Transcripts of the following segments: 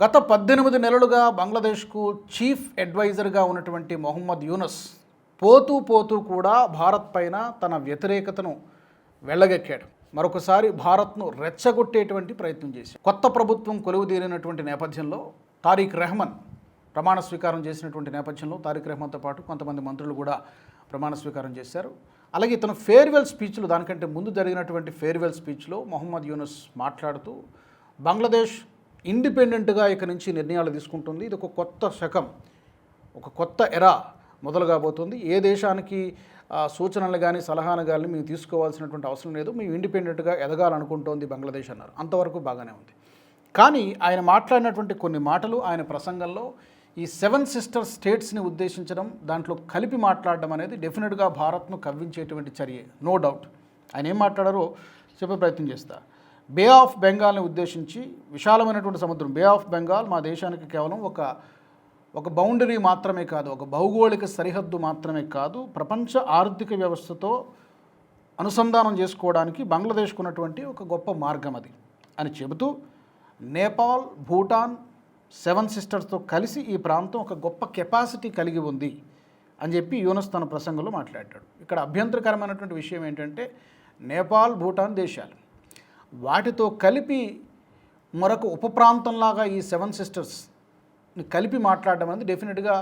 గత పద్దెనిమిది నెలలుగా బంగ్లాదేశ్కు చీఫ్ అడ్వైజర్గా ఉన్నటువంటి మొహమ్మద్ యూనస్ పోతూ పోతూ కూడా భారత్ పైన తన వ్యతిరేకతను వెళ్ళగక్కాడు మరొకసారి భారత్ను రెచ్చగొట్టేటువంటి ప్రయత్నం చేశాడు. కొత్త ప్రభుత్వం కొలువుదీరినటువంటి నేపథ్యంలో తారీఖ్ రెహమాన్ ప్రమాణ స్వీకారం చేసినటువంటి నేపథ్యంలో తారీఖ్ రెహమాన్తో పాటు కొంతమంది మంత్రులు కూడా ప్రమాణ స్వీకారం చేశారు. అలాగే ఇతను ఫేర్వెల్ స్పీచ్లు దానికంటే ముందు జరిగినటువంటి ఫేర్వెల్ స్పీచ్లో మొహమ్మద్ యూనస్ మాట్లాడుతూ బంగ్లాదేశ్ ఇండిపెండెంట్గా ఇక నుంచి నిర్ణయాలు తీసుకుంటుంది. ఇది ఒక కొత్త శకం. ఒక కొత్త ఎరా మొదలు కాబోతుంది ఏ దేశానికి ఆ, సూచనలు కానీ సలహాలు కానీ మేము తీసుకోవాల్సినటువంటి అవసరం లేదు. మేము ఇండిపెండెంట్గా ఎదగాలనుకుంటోంది బంగ్లాదేశ్ అన్నారు. అంతవరకు బాగానే ఉంది. కానీ ఆయన మాట్లాడినటువంటి కొన్ని మాటలు ఆయన ప్రసంగంలో ఈ సెవెన్ సిస్టర్ స్టేట్స్ని ఉద్దేశించడం దాంట్లో కలిపి మాట్లాడడం అనేది డెఫినెట్గా భారత్ను కవ్వించేటువంటి చర్య. No doubt. ఆయన ఏం మాట్లాడారో చెప్పే ప్రయత్నం చేస్తా. బే ఆఫ్ బెంగాల్ని ఉద్దేశించి విశాలమైనటువంటి సముద్రం. బే ఆఫ్ బెంగాల్ మా దేశానికి కేవలం ఒక ఒక బౌండరీ మాత్రమే కాదు ఒక భౌగోళిక సరిహద్దు మాత్రమే కాదు ప్రపంచ ఆర్థిక వ్యవస్థతో అనుసంధానం చేసుకోవడానికి బంగ్లాదేశ్కు ఉన్నటువంటి ఒక గొప్ప మార్గం అది అని చెబుతూ నేపాల్ భూటాన్ సెవెన్ సిస్టర్స్తో కలిసి ఈ ప్రాంతం ఒక గొప్ప కెపాసిటీ కలిగి ఉంది అని చెప్పి యూనస్ తన ప్రసంగంలో మాట్లాడాడు. ఇక్కడ అభ్యంతరకరమైనటువంటి విషయం ఏంటంటే నేపాల్ భూటాన్ దేశాలు వాటితో కలిపి మరొక ఉప ప్రాంతంలాగా ఈ సెవెన్ సిస్టర్స్ని కలిపి మాట్లాడడం అనేది డెఫినెట్గా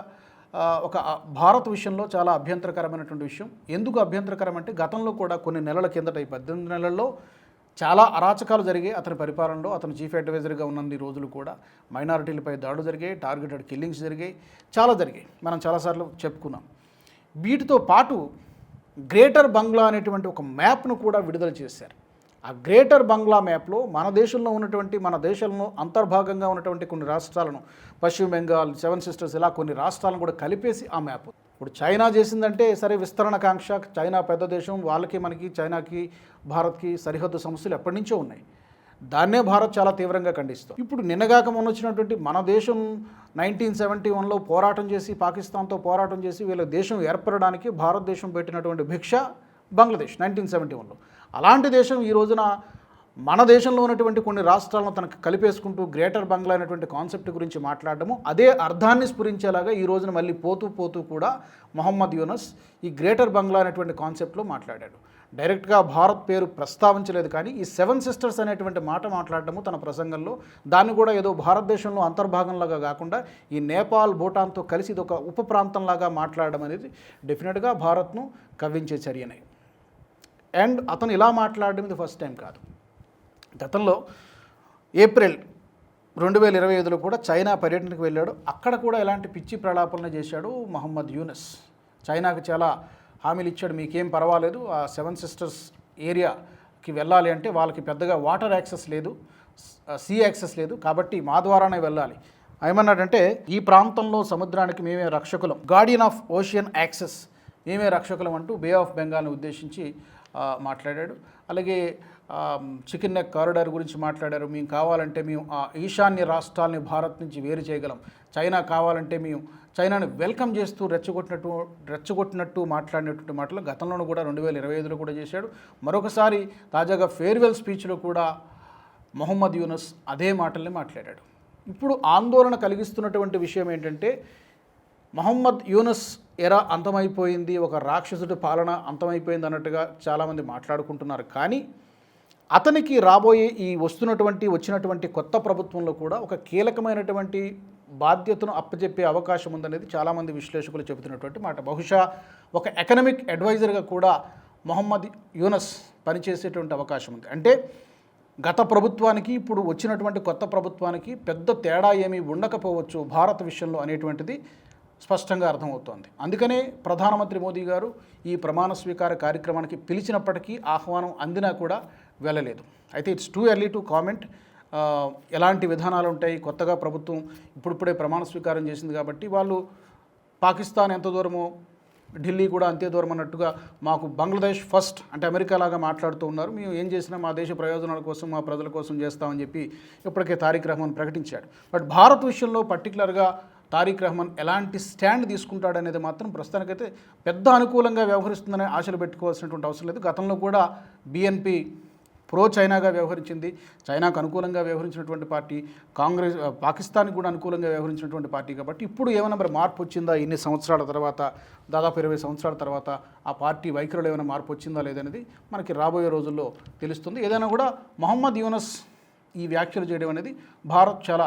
ఒక భారత భారత్ విషయంలో చాలా అభ్యంతరకరమైనటువంటి విషయం. ఎందుకు అభ్యంతరకరం అంటే గతంలో కూడా కొన్ని నెలల కిందట ఈ పద్దెనిమిది నెలల్లో చాలా అరాచకాలు జరిగాయి అతని పరిపాలనలో. అతను చీఫ్ అడ్వైజర్గా ఉన్నన్ని రోజులు కూడా మైనారిటీలపై దాడులు జరిగాయి టార్గెటెడ్ కిల్లింగ్స్ జరిగాయి చాలా జరిగాయి. మనం చాలాసార్లు చెప్పుకున్నాం. వీటితో పాటు గ్రేటర్ బంగ్లా అనేటువంటి ఒక మ్యాప్ను కూడా విడుదల చేశారు. ఆ గ్రేటర్ బంగ్లా మ్యాప్లో మన దేశంలో ఉన్నటువంటి మన దేశంలో అంతర్భాగంగా ఉన్నటువంటి కొన్ని రాష్ట్రాలను పశ్చిమ బెంగాల్ సెవెన్ సిస్టర్స్ ఇలా కొన్ని రాష్ట్రాలను కూడా కలిపేసి ఆ మ్యాప్. ఇప్పుడు చైనా చేసిందంటే సరే విస్తరణ కాంక్ష చైనా పెద్ద దేశం వాళ్ళకి మనకి చైనాకి భారత్కి సరిహద్దు సమస్యలు ఎప్పటి నుంచో ఉన్నాయి. దాన్నే భారత్ చాలా తీవ్రంగా ఖండిస్తుంది. ఇప్పుడు నిన్నగాక మొన్న వచ్చినటువంటి మన దేశం నైన్టీన్ సెవెంటీ వన్లో పోరాటం చేసి పాకిస్తాన్తో పోరాటం చేసి వీళ్ళ దేశం ఏర్పడడానికి భారతదేశం పెట్టినటువంటి భిక్ష బంగ్లాదేశ్ నైన్టీన్ సెవెంటీ వన్లో అలాంటి దేశం ఈ రోజున మన దేశంలో ఉన్నటువంటి కొన్ని రాష్ట్రాలను తనకు కలిపేసుకుంటూ గ్రేటర్ బంగ్లా అనేటువంటి కాన్సెప్ట్ గురించి మాట్లాడడము అదే అర్థాన్ని స్ఫురించేలాగా ఈ రోజున మళ్ళీ పోతూ పోతూ కూడా మొహమ్మద్ యూనస్ ఈ గ్రేటర్ బంగ్లా అనేటువంటి కాన్సెప్ట్లో మాట్లాడాడు. డైరెక్ట్గా భారత్ పేరు ప్రస్తావించలేదు కానీ ఈ సెవెన్ సిస్టర్స్ అనేటువంటి మాట మాట్లాడటము తన ప్రసంగంలో దాన్ని కూడా ఏదో భారతదేశంలో అంతర్భాగంలాగా కాకుండా ఈ నేపాల్ భూటాన్తో కలిసి ఇది ఒక ఉప ప్రాంతంలాగా మాట్లాడడం అనేది డెఫినెట్గా భారత్ను కవ్వించే చర్యనే. అండ్ అతను ఇలా మాట్లాడడం ఇది ఫస్ట్ టైం కాదు. గతంలో ఏప్రిల్ రెండు వేల ఇరవై ఐదులో కూడా చైనా పర్యటనకు వెళ్ళాడు. అక్కడ కూడా ఎలాంటి పిచ్చి ప్రలాపనలు చేశాడు మహమ్మద్ యూనస్. చైనాకు చాలా హామీలు ఇచ్చాడు. మీకేం పర్వాలేదు. ఆ సెవెన్ సిస్టర్స్ ఏరియాకి వెళ్ళాలి అంటే వాళ్ళకి పెద్దగా వాటర్ యాక్సెస్ లేదు. సీ యాక్సెస్ లేదు. కాబట్టి మా ద్వారానే వెళ్ళాలి. ఏమన్నాడంటే ఈ ప్రాంతంలో సముద్రానికి మేమే రక్షకులం. గార్డియన్ ఆఫ్ ఓషియన్ యాక్సెస్ మేమే రక్షకులం అంటూ బే ఆఫ్ బెంగాల్ని ఉద్దేశించి మాట్లాడాడు. అలాగే చికెన్ నెక్ కారిడార్ గురించి మాట్లాడారు. మేము కావాలంటే మేము ఆ ఈశాన్య రాష్ట్రాలని భారత్ నుంచి వేరు చేయగలం. చైనా కావాలంటే మేము చైనాను వెల్కమ్ చేస్తూ రెచ్చగొట్టినట్టు రెచ్చగొట్టినట్టు మాట్లాడినటువంటి మాటలు గతంలోనూ కూడా రెండు వేల ఇరవై ఐదులో కూడా చేశాడు. మరొకసారి తాజాగా ఫేర్వెల్ స్పీచ్లో కూడా మొహమ్మద్ యూనస్ అదే మాటల్ని మాట్లాడాడు. ఇప్పుడు ఆందోళన కలిగిస్తున్నటువంటి విషయం ఏంటంటే మహమ్మద్ యూనస్ ఎరా అంతమైపోయింది ఒక రాక్షసుడి పాలన అంతమైపోయింది అన్నట్టుగా చాలామంది మాట్లాడుకుంటున్నారు. కానీ అతనికి రాబోయే ఈ వస్తున్నటువంటి వచ్చినటువంటి కొత్త ప్రభుత్వంలో కూడా ఒక కీలకమైనటువంటి బాధ్యతను అప్పచెప్పే అవకాశం ఉందనేది చాలామంది విశ్లేషకులు చెబుతున్నటువంటి మాట. బహుశా ఒక ఎకనమిక్ అడ్వైజర్గా కూడా మొహమ్మద్ యూనస్ పనిచేసేటువంటి అవకాశం ఉంది. అంటే గత ప్రభుత్వానికి ఇప్పుడు వచ్చినటువంటి కొత్త ప్రభుత్వానికి పెద్ద తేడా ఏమీ ఉండకపోవచ్చు భారత్ విషయంలో అనేటువంటిది. స్పష్టంగా అర్థమవుతోంది. అందుకనే ప్రధానమంత్రి మోదీ గారు ఈ ప్రమాణ స్వీకార కార్యక్రమానికి పిలిచినప్పటికీ ఆహ్వానం అందినా కూడా వెళ్ళలేదు. అయితే it's too early to comment. ఎలాంటి విధానాలు ఉంటాయి? కొత్తగా ప్రభుత్వం ఇప్పుడిప్పుడే ప్రమాణ స్వీకారం చేసింది కాబట్టి వాళ్ళు పాకిస్తాన్ ఎంత దూరమో ఢిల్లీ కూడా అంతే దూరం అన్నట్టుగా మాకు బంగ్లాదేశ్ ఫస్ట్ అంటే అమెరికా లాగా మాట్లాడుతూ ఉన్నారు. మేము ఏం చేసినా మా దేశ ప్రయోజనాల కోసం మా ప్రజల కోసం చేస్తామని చెప్పి ఇప్పటికే తారీఖ్ రహమాన్ ప్రకటించాడు. బట్ భారత్ విషయంలో పర్టికులర్గా తారిక్ రహమాన్ ఎలాంటి స్టాండ్ తీసుకుంటాడనేది మాత్రం ప్రస్తుతానికైతే పెద్ద అనుకూలంగా వ్యవహరిస్తుందనే ఆశలు పెట్టుకోవాల్సినటువంటి అవసరం లేదు. గతంలో కూడా బీఎన్పీ ప్రో చైనాగా వ్యవహరించింది. చైనాకు అనుకూలంగా వ్యవహరించినటువంటి పార్టీ కాంగ్రెస్ పాకిస్తాన్కి కూడా అనుకూలంగా వ్యవహరించినటువంటి పార్టీ కాబట్టి ఇప్పుడు ఏమైనా మరి మార్పు వచ్చిందా? ఇన్ని సంవత్సరాల తర్వాత దాదాపు ఇరవై సంవత్సరాల తర్వాత ఆ పార్టీ వైఖరిలో ఏమైనా మార్పు వచ్చిందా లేదనేది మనకి రాబోయే రోజుల్లో తెలుస్తుంది. ఏదైనా కూడా మొహమ్మద్ యూనస్ ఈ వ్యాఖ్యలు చేయడం అనేది భారత్ చాలా